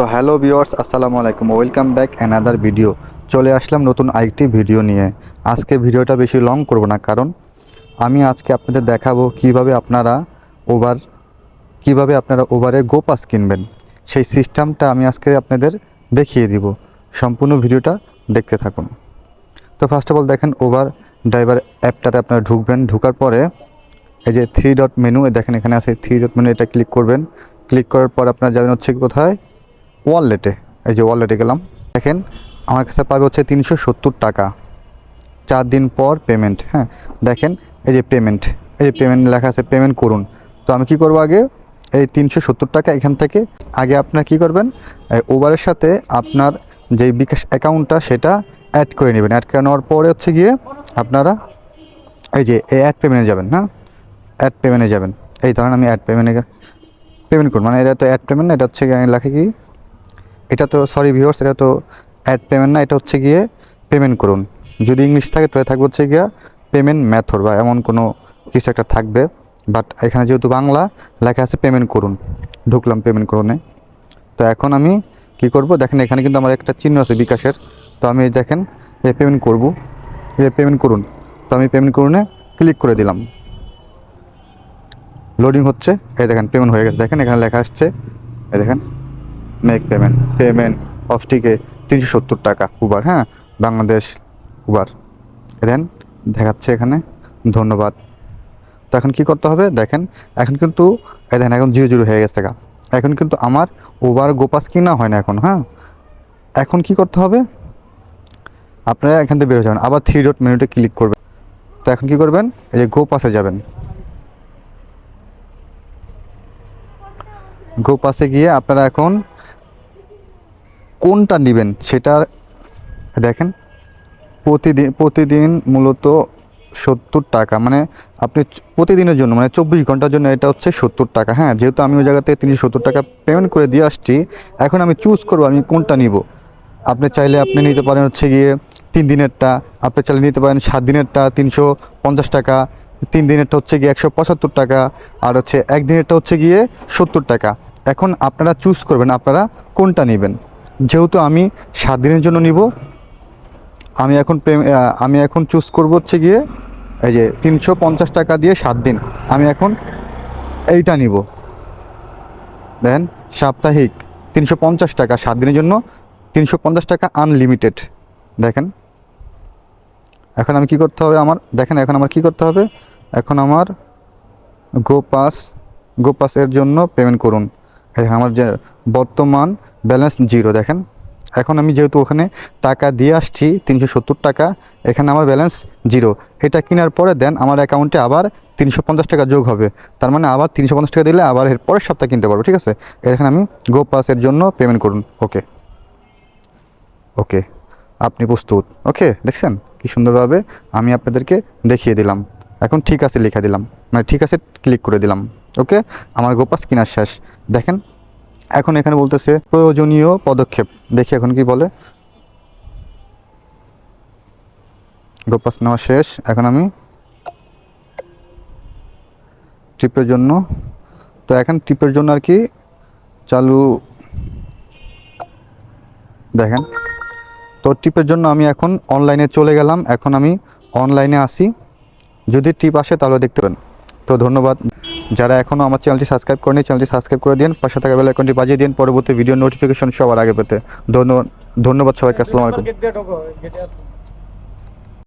তো hello viewers, আসসালামু আলাইকুম। Welcome back another video. চলে আসলাম নতুন আরেকটি ভিডিও নিয়ে। আজকে ভিডিওটা বেশি লং করব না, কারণ আমি আজকে আপনাদের দেখাবো কীভাবে আপনারা ওভার, কীভাবে আপনারা ওভারে গো পাস কিনবেন। সেই সিস্টেমটা আমি আজকে আপনাদের দেখিয়ে দিব। সম্পূর্ণ ভিডিওটা দেখতে থাকুন। তো ফার্স্ট অফ অল দেখেন, ওভার ড্রাইভার অ্যাপটাতে আপনারা ঢুকবেন। ঢোকার পরে এই যে থ্রি ডট মেনু দেখেন এখানে আছে থ্রি ডট মেনু এটা ক্লিক করবেন। ক্লিক করার পর আপনারা যাবেন হচ্ছে কোথায়? ওয়ালেটে, এই যে ওয়ালেটে গেলাম। দেখেন, আমার কাছে পাবে হচ্ছে তিনশো সত্তর টাকা। চার দিন পর পেমেন্ট হ্যাঁ? দেখেন, এই যে পেমেন্ট এই যে পেমেন্ট লেখা আছে পেমেন্ট করুন। তো আমি কি করব আগে? এই তিনশো সত্তর টাকা এখান থেকে আগে আপনার কি করবেন? ওভারের সাথে আপনার যে বিকাশ অ্যাকাউন্টটা সেটা অ্যাড করে নেবেন। অ্যাড করে নেওয়ার পরে হচ্ছে গিয়ে আপনারা এই যে এই অ্যাড পেমেন্টে যাবেন হ্যাঁ? অ্যাড পেমেন্টে যাবেন। এই ধরেন আমি অ্যাড পেমেন্টে পেমেন্ট করুন। মানে এটা তো অ্যাড পেমেন্ট এটা হচ্ছে লেখে কি? এটা তো সরি ভিউয়ার্স এটা তো অ্যাড পেমেন্ট না, এটা হচ্ছে গিয়ে পেমেন্ট করুন। যদি ইংলিশ থাকে, তাহলে থাকবে হচ্ছে গিয়ে পেমেন্ট মেথড বা এমন কোনো কিছু একটা থাকবে। বাট এখানে যেহেতু বাংলা, লেখা আছে পেমেন্ট করুন। ঢুকলাম পেমেন্ট করুনে তো এখন আমি কি করব? দেখেন, এখানে কিন্তু আমার একটা চিহ্ন আছে বিকাশের। তো আমি দেখেন, এই পেমেন্ট করব। এই পেমেন্ট করুন। তো আমি পেমেন্ট করুনে ক্লিক করে দিলাম। লোডিং হচ্ছে। এই দেখেন পেমেন্ট হয়ে গেছে। দেখেন, এখানে লেখা আসছে। এই দেখেন। মেক পেমেন্ট পেমেন্ট অফ টিকে তিনশো সত্তর টাকা উবার হ্যাঁ? বাংলাদেশ উবার দেন দেখাচ্ছে এখানে। ধন্যবাদ। তো এখন কী করতে হবে? দেখেন, এখন কিন্তু দেখেন, এখন জিরো জিরো হয়ে গেছে গা। এখন কিন্তু আমার উবার গোপাস কিনা হয় না এখন হ্যাঁ? এখন কি করতে হবে? আপনারা এখান থেকে বেরো যাবেন। আবার থ্রি ডট মেনুতে ক্লিক করবেন। তো এখন কি করবেন? এই যে গো পাসে যাবেন। গো পাসে গিয়ে আপনারা এখন কোনটা নেবেন সেটা দেখেন। প্রতিদিন প্রতিদিন মূলত সত্তর টাকা। মানে আপনি প্রতিদিনের জন্য মানে চব্বিশ ঘণ্টার জন্য এটা হচ্ছে সত্তর টাকা। হ্যাঁ যেহেতু আমি ওই জায়গাতে তিনশো সত্তর টাকা পেমেন্ট করে দিয়ে আসছি, এখন আমি চুজ করব আমি কোনটা নিব। আপনি চাইলে আপনি নিতে পারেন হচ্ছে গিয়ে তিন দিনেরটা, আপনি চাইলে নিতে পারেন সাত দিনেরটা তিনশো পঞ্চাশ টাকা, তিন দিনেরটা হচ্ছে গিয়ে একশো পঁচাত্তর টাকা, আর হচ্ছে এক দিনেরটা হচ্ছে গিয়ে সত্তর টাকা। এখন আপনারা চুজ করবেন আপনারা কোনটা নেবেন। যেহেতু আমি সাত দিনের জন্য নিব, আমি এখন পে- আমি এখন চুজ করব হচ্ছে গিয়ে এই যে তিনশো পঞ্চাশ টাকা দিয়ে সাত দিন। আমি এখন এইটা নিব। দেখেন সাপ্তাহিক তিনশো পঞ্চাশ টাকা সাত দিনের জন্য, তিনশো পঞ্চাশ টাকা আনলিমিটেড দেখেন, এখন আমি কি করতে হবে আমার, দেখেন এখন আমার কি করতে হবে? এখন আমার গো পাস গো পাসের জন্য পেমেন্ট করুন। আমার যে বর্তমান ব্যালেন্স জিরো, দেখেন। এখন আমি যেহেতু ওখানে টাকা দিয়ে আসছি, তিনশো সত্তর টাকা, এখানে আমার ব্যালেন্স জিরো। এটা কেনার পরে দেন আমার অ্যাকাউন্টে আবার তিনশো পঞ্চাশ টাকা যোগ হবে। তার মানে আবার তিনশো পঞ্চাশ টাকা দিলে আবার এর পরের সপ্তাহে কিনতে পারব, ঠিক আছে? এখানে আমি গো পাসের জন্য পেমেন্ট করুন। ওকে ওকে আপনি প্রস্তুত। ওকে দেখছেন? কি সুন্দরভাবে আমি আপনাদেরকে দেখিয়ে দিলাম। এখন ঠিক আছে লিখে দিলাম। মানে ঠিক আছে ক্লিক করে দিলাম। ওকে আমার গোপাস কেনার শেষ। দেখেন? এখন এখানে বলতেছে, প্রয়োজনীয় পদক্ষেপ। দেখি এখন কি বলে। গোপাস নেওয়া শেষ। এখন আমি ট্রিপের জন্য। তো এখন ট্রিপের জন্য আর কি চালু দেখেন। তো ট্রিপের জন্য আমি এখন অনলাইনে চলে গেলাম। এখন আমি অনলাইনে আসি। যদি টিপ আসে তাহলে দেখতে পাবেন তো ধন্যবাদ। যারা এখনও আমার চ্যানেলটি সাবস্ক্রাইব করেনি, চ্যানেলটি সাবস্ক্রাইব করে দিন, পাশে থাকা বেলা আইকনটি বাজিয়ে দিন, পরবর্তী ভিডিও নোটিফিকেশন সবার আগে পেতে। ধন্যবাদ ধন্যবাদ সবাইকে, আসসালামু আলাইকুম।